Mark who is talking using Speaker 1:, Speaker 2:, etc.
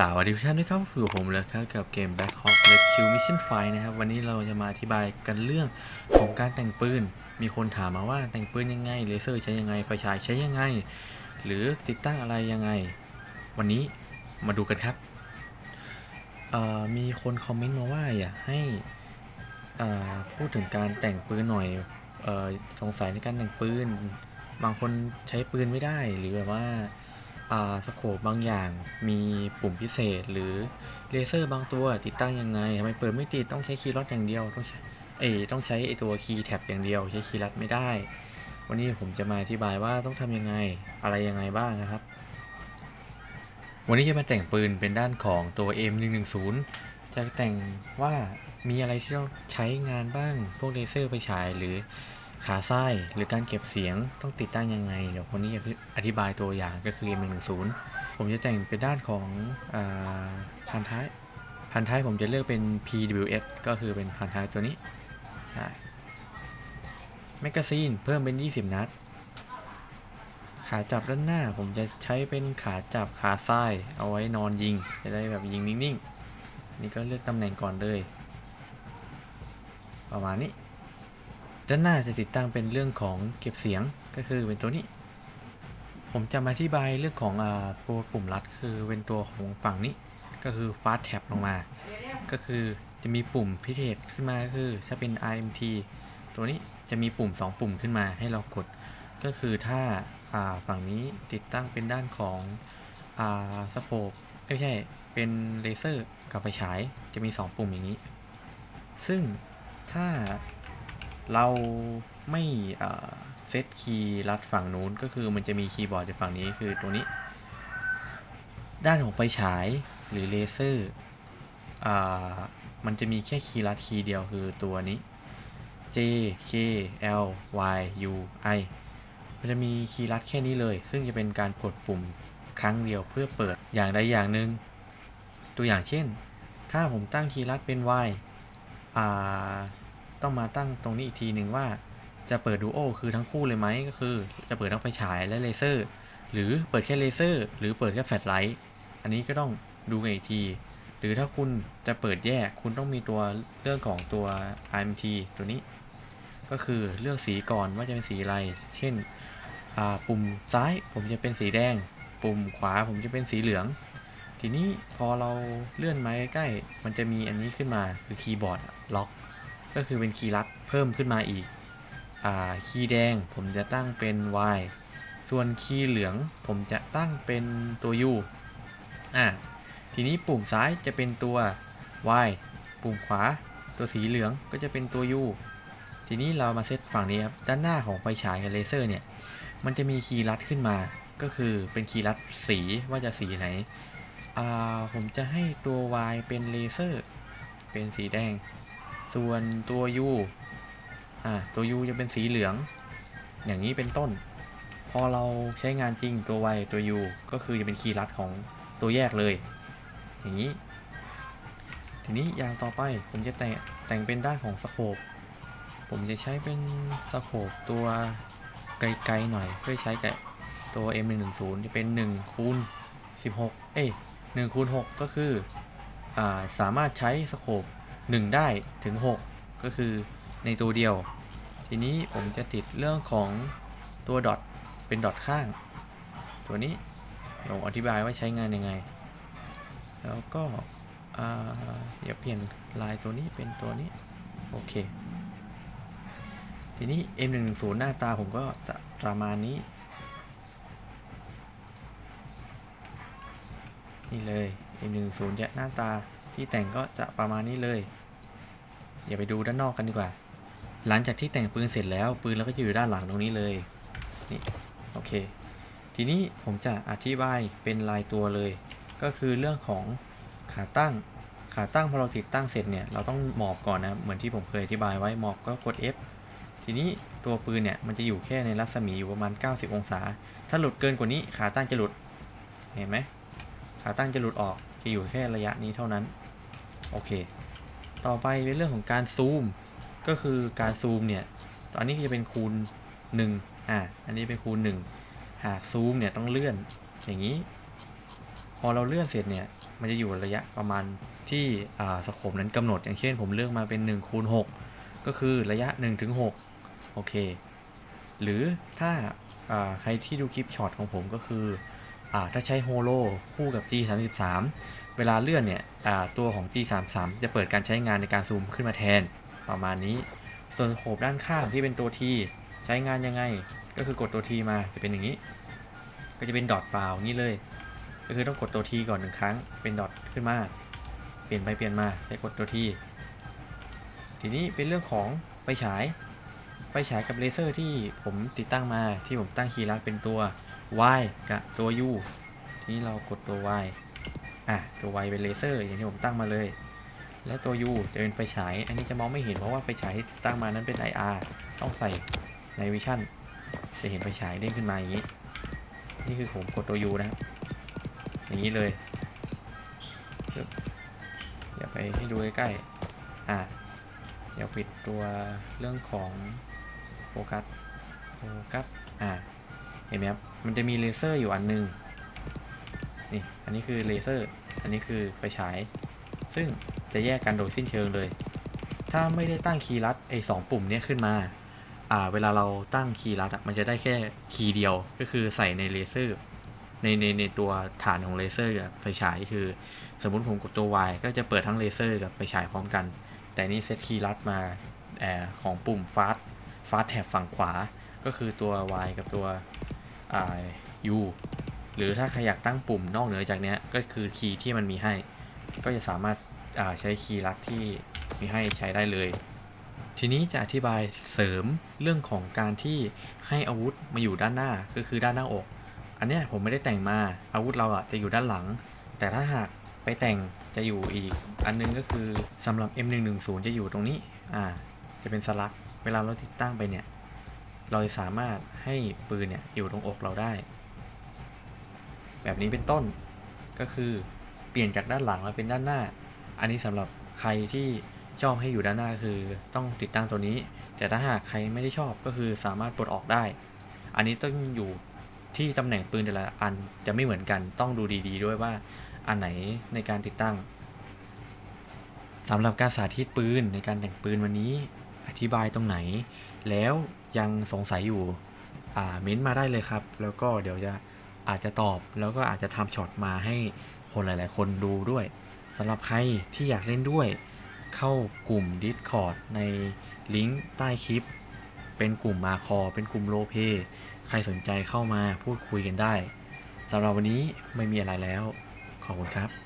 Speaker 1: สวัสดีทุกท่านด้วยครับอยู่กับผมเลยครับกับเกม Black Hawk Red Kill Mission 5นะครับ วันนี้เราจะมาอธิบายกันเรื่องของการแต่งปืน มีคนถามมาว่าแต่งปืนยังไง เลเซอร์ใช้ยังไง ไฟฉายใช้ยังไง หรือติดตั้งอะไรยังไง วันนี้มาดูกันครับ มีคนคอมเมนต์มาว่าอยากให้พูดถึงการแต่งปืนหน่อยออสงสัยในการแต่งปืน บางคนใช้ปืนไม่ได้หรือแบบว่า สโคปบางอย่างมีปุ่มพิเศษ หรือเลเซอร์บางตัวติดตั้งยังไงทำไมเปิดไม่ติดต้องใช้คีย์ล็อตอย่างเดียวต้องใช้เอต้องใช้ไอตัวคีย์แท็บอย่างเดียว ใช้คีย์ลัดไม่ได้ วันนี้ผมจะมาอธิบายว่าต้องทำยังไงอะไรยังไงบ้างนะครับ วันนี้จะมาแต่งปืนเป็นด้านของตัว M110 จะแต่งว่ามีอะไรที่ต้องใช้งานบ้าง พวกเลเซอร์ไปฉายหรือ ขาไส้หรือการเก็บเสียงต้องติดตั้งยังไง เดี๋ยวคนนี้จะอธิบายตัวอย่างก็คือ M110 ผมจะแต่งเป็นด้านของอพันท้าย พันท้ายผมจะเลือกเป็น PWS ก็คือเป็นพันท้ายตัวนี้ใช่แมกกาซีนเพิ่มเป็น 20 นัด ขาจับด้านหน้าผมจะใช้เป็นขาจับขาซ้ายเอาไว้นอนยิง จะได้แบบยิงนิ่งๆ นี่ก็เลือกตำแหน่งก่อนเลย ประมาณนี้ ด้านหน้าจะติดตั้งเป็นเรื่องของเก็บเสียงก็คือเป็นตัวนี้ ผมจะมาอธิบายเรื่องของอตัวปุ่มลัดคือเป็นตัวของฝั่งนี้ ก็คือ fast tab ลงมา ก็คือจะมีปุ่มพิเศษขึ้นมาก็คือถ้าเป็น RMT ตัวนี้จะมีปุ่ม 2 ปุ่มขึ้นมาให้เรากด ก็คือถ้าฝั่งนี้ติดตั้งเป็นด้านของอสโคปไม่ใช่เป็นเลเซอร์กับไฟฉายจะมี 2 ปุ่มอย่างนี้ ซึ่งถ้า เราไม่เซตคีย์ลัดฝั่งนู้นก็คือมันจะมีคีย์บอร์ดในฝั่งนี้คือตัวนี้ ด้านของไฟฉายหรือเลเซอร์อมันจะมีแค่คีย์ลัดคีย์เดียวคือตัวนี้ J K L Y U I มันจะมีคีย์ลัดแค่นี้เลย ซึ่งจะเป็นการกดปุ่มครั้งเดียวเพื่อเปิดอย่างใดอย่างหนึ่ง ตัวอย่างเช่น ถ้าผมตั้งคีย์ลัดเป็น Y อ่า ต้องมาตั้งตรงนี้อีกทีหนึ่งว่าจะเปิดดูโอคือทั้งคู่เลยไหมก็คือ จะเปิดทั้งไฟฉายและเลเซอร์ หรือเปิดแค่เลเซอร์ หรือเปิดแค่แฟลชไลท์อันนี้ก็ต้องดูกันอีกที หรือถ้าคุณจะเปิดแยกคุณต้องมีตัวเรื่องของตัว RMT ตัวนี้ ก็คือเลือกสีก่อนว่าจะเป็นสีอะไร เช่นปุ่มซ้ายผมจะเป็นสีแดง ปุ่มขวาผมจะเป็นสีเหลือง ทีนี้พอเราเลื่อนไมาใกล้มันจะมีอันนี้ขึ้นมาคือคีย์บอร์ดล็อก ก็คือเป็นคีย์ลัดเพิ่มขึ้นมาอีกอคีย์แดงผมจะตั้งเป็น Y ส่วนคีย์เหลืองผมจะตั้งเป็นตัว U อ่าทีนี้ปุ่มซ้ายจะเป็นตัว Y ปุ่มขวาตัวสีเหลืองก็จะเป็นตัว U ทีนี้เรามาเซตฝั่งนี้ครับ ด้านหน้าของไฟฉายกับเลเซอร์เนี่ย มันจะมีคีย์ลัดขึ้นมา ก็คือเป็นคีย์ลัดสีว่าจะสีไหน ผมจะให้ตัว Y เป็นเลเซอร์ เป็นสีแดง ส่วนตัว U อ่าตัว U จะเป็นสีเหลือง อย่างนี้เป็นต้น พอเราใช้งานจริงตัว Y ตัว U ก็คือจะเป็นคีย์ลัดของตัวแยกเลย อย่างนี้ ทีนี้อย่างต่อไปผมจะแต่งแต่งเป็นด้านของสโคปผมจะใช้เป็นสโคปตัวไกลๆหน่อยเพื่อใช้กับตัว M110 จะเป็น1คูณ16 เอ้ย1คูณ6ก็คือ อ่า สามารถใช้สโคป 1 ได้ถึง 6 ก็คือในตัวเดียว ทีนี้ผมจะติดเรื่องของตัวดอทเป็นดอทข้าง ตัวนี้ผมอธิบายว่าใช้งานยังไง แล้วก็อ่าเดี๋ยวเปลี่ยนลายตัวนี้เป็นตัวนี้ โอเค ทีนี้ M110 หน้าตาผมก็จะประมาณนี้ นี่เลย M110 จะหน้าตาที่แต่งก็จะประมาณนี้เลย อย่าไปดูด้านนอกกันดีกว่า หลังจากที่แต่งปืนเสร็จแล้ว ปืนเราก็จะอยู่ด้านหลังตรงนี้เลย นี่ โอเค ทีนี้ผมจะอธิบายเป็นลายตัวเลย ก็คือเรื่องของขาตั้ง ขาตั้งพอเราติดตั้งเสร็จเนี่ย เราต้องหมอบก่อนนะ เหมือนที่ผมเคยอธิบายไว้ หมอบก็กด F ทีนี้ตัวปืนเนี่ยมันจะอยู่แค่ในรัศมีอยู่ประมาณ 90 องศา ถ้าหลุดเกินกว่านี้ขาตั้งจะหลุด เห็นไหม ขาตั้งจะหลุดออก จะอยู่แค่ระยะนี้เท่านั้น โอเค ต่อไปเป็นเรื่องของการซูม ก็คือการซูมเนี่ยตอนนี้จะเป็นคูณ1อ่าอันนี้เป็นคูณ 1 หากซูมเนี่ยต้องเลื่อนอย่างนี้ พอเราเลื่อนเสร็จเนี่ยมันจะอยู่ระยะประมาณที่สโคปนั้นกำหนด อย่างเช่น ผมเลือกมาเป็น1คูณ6ก็คือระยะ1ถึง6โอเค หรือถ้าใครที่ดูคลิปช็อตของผมก็คืออถ้าใช้โฮโลคู่กับ G33 เวลาเลื่อนเนี่ยตัวของ G33 จะเปิดการใช้งานในการซูมขึ้นมาแทนประมาณนี้ ส่วนโคปด้านข้างที่เป็นตัว T ใช้งานยังไง ก็คือกดตัว T มาจะเป็นอย่างนี้ ก็จะเป็นดอทเปล่าอย่างนี้เลย ก็คือต้องกดตัว T ก่อนหนึ่งครั้ง เป็นดอทขึ้นมา เปลี่ยนไปเปลี่ยนมาใช้กดตัว T ทีนี้เป็นเรื่องของไฟฉาย ไฟฉายกับเลเซอร์ที่ผมติดตั้งมาที่ผมตั้งคีย์ลัดเป็นตัว Y กับตัว U ทีนี้เรากดตัว Y อะตัว Y เป็นเลเซอร์อย่างที่ผมตั้งมาเลย และตัว U จะเป็นไฟฉาย อันนี้จะมองไม่เห็นเพราะว่าไฟฉายที่ตั้งมานั้นเป็น IR ต้องใส่ในวิชั่นจะเห็นไฟฉายเด้งขึ้นมาอย่างนี้ นี่คือผมกดตัว U นะครับอย่างนี้เลยเดี๋ยวไปให้ดูใกล้ๆอะเดี๋ยวปิดตัวเรื่องของโฟกัสโฟกัสอ่าเห็นไหมครับมันจะมีเลเซอร์อยู่อันหนึง นี่ อันนี้คือเลเซอร์ อันนี้คือไฟฉาย ซึ่งจะแยกกันโดยสิ้นเชิงเลย ถ้าไม่ได้ตั้งคีย์ลัดไอ้สองปุ่มเนี้ยขึ้นมา อ่า เวลาเราตั้งคีย์ลัดอะมันจะได้แค่คีย์เดียว ก็คือใส่ในเลเซอร์ ในในในตัวฐานของเลเซอร์กับไฟฉายคือ สมมติผมกดตัว Y ก็จะเปิดทั้งเลเซอร์กับไฟฉายพร้อมกัน แต่นี่เซตคีย์ลัดมาแอของปุ่มฟาสฟาสแท็บฝั่งขวา ก็คือตัว Y กับตัวอ่า U หรือถ้าใครอยากตั้งปุ่มนอกเหนือจากนี้ก็คือคีย์ที่มันมีให้ ก็จะสามารถาใช้คีย์ลัดที่มีให้ใช้ได้เลย ทีนี้จะอธิบายเสริมเรื่องของการที่ให้อาวุธมาอยู่ด้านหน้าก็คือด้านหน้าอก อันนี้ผมไม่ได้แต่งมาอาวุธเราอะจะอยู่ด้านหลัง แต่ถ้าหากไปแต่งจะอยู่อีก อันนึงก็คือสำหรับ M110 จะอยู่ตรงนี้อ่าจะเป็นสลักเวลาเราติดตั้งไปเนี่ยเราจะสามารถให้ปืนเนี่ยอยู่ตรงอกเราได้ แบบนี้เป็นต้น ก็คือเปลี่ยนจากด้านหลังมาเป็นด้านหน้า อันนี้สำหรับใครที่ชอบให้อยู่ด้านหน้าคือต้องติดตั้งตัวนี้ แต่ถ้าหากใครไม่ได้ชอบก็คือสามารถปลดออกได้ อันนี้ต้องอยู่ที่ตำแหน่งปืนแต่ละอันจะไม่เหมือนกันต้องดูดี ๆ ด้วยว่าอันไหนในการติดตั้งสำหรับการสาธิตปืนในการแต่งปืนวันนี้อธิบายตรงไหน แล้วยังสงสัยอยู่อ่าเม้นมาได้เลยครับ แล้วก็เดี๋ยวจะ อาจจะตอบแล้วก็อาจจะทำช็อตมาให้คนหลาย ๆ คนดูด้วยสำหรับใครที่อยากเล่นด้วย เข้ากลุ่ม Discord ในลิงก์ใต้คลิป เป็นกลุ่มมาคอ เป็นกลุ่มโลเพใครสนใจเข้ามาพูดคุยกันได้สำหรับวันนี้ไม่มีอะไรแล้ว ขอบคุณครับ